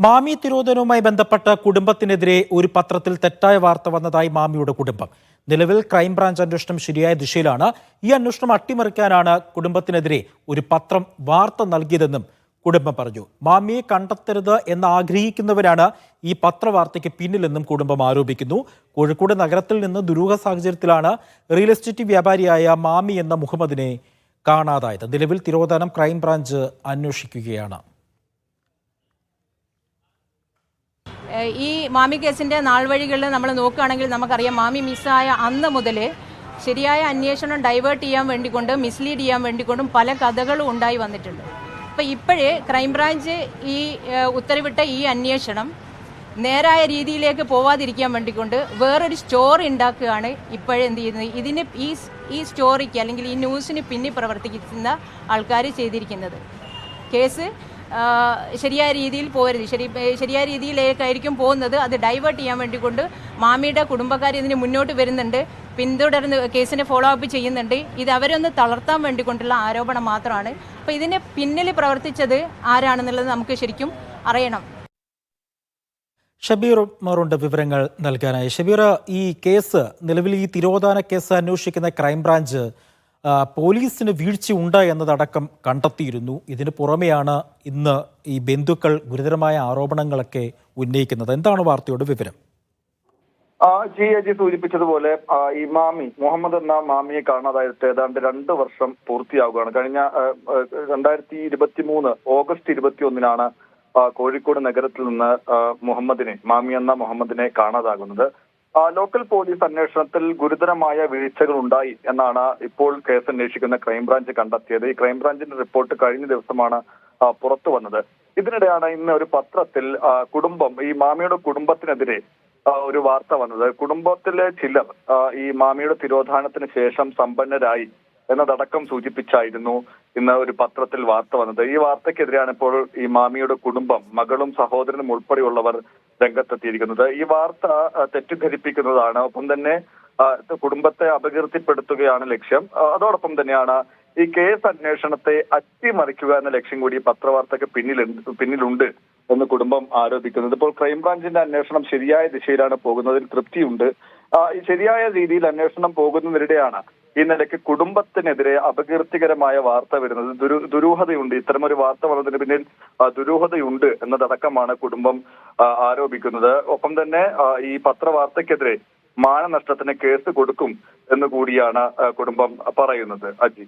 മാമി തിരോധനവുമായി ബന്ധപ്പെട്ട കുടുംബത്തിനെതിരെ ഒരു പത്രത്തിൽ തെറ്റായ വാർത്ത വന്നതായി മാമിയുടെ കുടുംബം. നിലവിൽ ക്രൈംബ്രാഞ്ച് അന്വേഷണം ശരിയായ ദിശയിലാണ്. ഈ അന്വേഷണം അട്ടിമറിക്കാനാണ് കുടുംബത്തിനെതിരെ ഒരു പത്രം വാർത്ത നൽകിയതെന്നും കുടുംബം പറഞ്ഞു. മാമിയെ കണ്ടെത്തരുത് എന്ന് ആഗ്രഹിക്കുന്നവരാണ് ഈ പത്രവാർത്തയ്ക്ക് പിന്നിലെന്നും കുടുംബം ആരോപിക്കുന്നു. കോഴിക്കോട് നഗരത്തിൽ നിന്ന് ദുരൂഹ സാഹചര്യത്തിലാണ് റിയൽ എസ്റ്റേറ്റ് വ്യാപാരിയായ മാമി എന്ന മുഹമ്മദിനെ കാണാതായത്. നിലവിൽ തിരോധാനം ക്രൈംബ്രാഞ്ച് അന്വേഷിക്കുകയാണ്. ഈ മാമി കേസിന്റെ നാൾവഴികളിൽ നമ്മൾ നോക്കുകയാണെങ്കിൽ നമുക്കറിയാം മാമി മിസ്സായ അന്ന് മുതൽ ശരിയായ അന്വേഷണം ഡൈവേർട്ട് ചെയ്യാൻ വേണ്ടിക്കൊണ്ടും മിസ്ലീഡ് ചെയ്യാൻ വേണ്ടിക്കൊണ്ടും പല കഥകളും ഉണ്ടായി വന്നിട്ടുണ്ട്. അപ്പം ഇപ്പോഴേ ക്രൈംബ്രാഞ്ച് ഈ ഉത്തരവിട്ട ഈ അന്വേഷണം നേരായ രീതിയിലേക്ക് പോവാതിരിക്കാൻ വേണ്ടിക്കൊണ്ട് വേറൊരു സ്റ്റോറി ഉണ്ടാക്കുകയാണ് ഇപ്പോഴെന്ത് ചെയ്യുന്നത്. ഇതിന് ഈ ഈ സ്റ്റോറിക്ക് അല്ലെങ്കിൽ ഈ ന്യൂസിന് പിന്നിൽ പ്രവർത്തിക്കുന്ന ആൾക്കാർ ചെയ്തിരിക്കുന്നത്. കേസ് ശരിയായ രീതിയിൽ പോകരുത്. ശരി ശരിയായ രീതിയിലേക്കായിരിക്കും പോകുന്നത്. അത് ഡൈവേർട്ട് ചെയ്യാൻ വേണ്ടി കൊണ്ട് മാമിയുടെ കുടുംബക്കാർ ഇതിന് മുന്നോട്ട് വരുന്നുണ്ട്. പിന്തുടർന്ന് കേസിനെ ഫോളോ അപ്പ് ചെയ്യുന്നുണ്ട്. ഇത് അവരൊന്ന് തളർത്താൻ വേണ്ടി കൊണ്ടുള്ള ആരോപണം മാത്രമാണ്. അപ്പോൾ ഇതിന് പിന്നിൽ പ്രവർത്തിച്ചത് ആരാണെന്നുള്ളത് നമുക്ക് ശരിക്കും അറിയണം. ഷബീർ മാറുണ്ട് വിവരങ്ങൾ നൽകാനായി. ഷബീർ ഈ കേസ് നിലവിൽ ഈ തിരോധാന കേസ് അന്വേഷിക്കുന്ന ക്രൈംബ്രാഞ്ച് പോലീസിന് വീഴ്ചയുണ്ട് എന്നതടക്കം കണ്ടെത്തിയിരുന്നു. ഇതിന് പുറമെയാണ് ഇന്ന് ഈ ബന്ധുക്കൾ ഗുരുതരമായ ആരോപണങ്ങളൊക്കെ ഉന്നയിക്കുന്നത്. എന്താണ് വാർത്തയുടെ വിവരം? ജി അജി സൂചിപ്പിച്ചതുപോലെ ഈ മാമി മുഹമ്മദ് എന്ന മാമിയെ കാണാതായിട്ട് ഏതാണ്ട് രണ്ട് വർഷം പൂർത്തിയാവുകയാണ്. കഴിഞ്ഞ രണ്ടായിരത്തി ഇരുപത്തി മൂന്ന് ഓഗസ്റ്റ് ഇരുപത്തി ഒന്നിനാണ് കോഴിക്കോട് നഗരത്തിൽ നിന്ന് മുഹമ്മദിനെ മാമി എന്ന മുഹമ്മദിനെ കാണാതാകുന്നത്. ലോക്കൽ പോലീസ് അന്വേഷണത്തിൽ ഗുരുതരമായ വീഴ്ചകൾ ഉണ്ടായി എന്നാണ് ഇപ്പോൾ കേസ് അന്വേഷിക്കുന്ന ക്രൈംബ്രാഞ്ച് കണ്ടെത്തിയത്. ഈ ക്രൈംബ്രാഞ്ചിന്റെ റിപ്പോർട്ട് കഴിഞ്ഞ ദിവസമാണ് പുറത്തു വന്നത്. ഇതിനിടെയാണ് ഇന്ന് ഒരു പത്രത്തിൽ കുടുംബം ഈ മാമിയുടെ കുടുംബത്തിനെതിരെ ഒരു വാർത്ത വന്നത്. കുടുംബത്തിലെ ചിലർ ഈ മാമിയുടെ തിരോധാനത്തിന് ശേഷം സമ്പന്നരായി എന്നതടക്കം സൂചിപ്പിച്ചായിരുന്നു ഇന്ന് ഒരു പത്രത്തിൽ വാർത്ത വന്നത്. ഈ വാർത്തക്കെതിരെയാണ് ഇപ്പോൾ ഈ മാമിയുടെ കുടുംബം മകളും സഹോദരനും ഉൾപ്പെടെയുള്ളവർ രംഗത്തെത്തിയിരിക്കുന്നത്. ഈ വാർത്ത തെറ്റിദ്ധരിപ്പിക്കുന്നതാണ്. ഒപ്പം തന്നെ കുടുംബത്തെ അപകീർത്തിപ്പെടുത്തുകയാണ് ലക്ഷ്യം. അതോടൊപ്പം തന്നെയാണ് ഈ കേസ് അന്വേഷണത്തെ അട്ടിമറിക്കുക എന്ന ലക്ഷ്യം കൂടി ഈ പത്രവാർത്തയ്ക്ക് പിന്നിലുണ്ട് പിന്നിലുണ്ട് എന്ന് കുടുംബം ആരോപിക്കുന്നത്. ഇപ്പോൾ ക്രൈംബ്രാഞ്ചിന്റെ അന്വേഷണം ശരിയായ ദിശയിലാണ് പോകുന്നതിൽ തൃപ്തിയുണ്ട്. ശരിയായ രീതിയിൽ അന്വേഷണം പോകുന്നതിനിടെയാണ് ഈ നിലയ്ക്ക് കുടുംബത്തിനെതിരെ അപകീർത്തികരമായ വാർത്ത വരുന്നത് ദുരു ദുരൂഹതയുണ്ട്. ഇത്തരമൊരു വാർത്ത വന്നതിന് പിന്നിൽ ദുരൂഹതയുണ്ട് എന്നതടക്കമാണ് കുടുംബം ആരോപിക്കുന്നത്. ഒപ്പം തന്നെ ഈ പത്രവാർത്തക്കെതിരെ മാനനഷ്ടത്തിന് കേസ് കൊടുക്കും എന്ന് കൂടിയാണ് കുടുംബം പറയുന്നത്. അജി.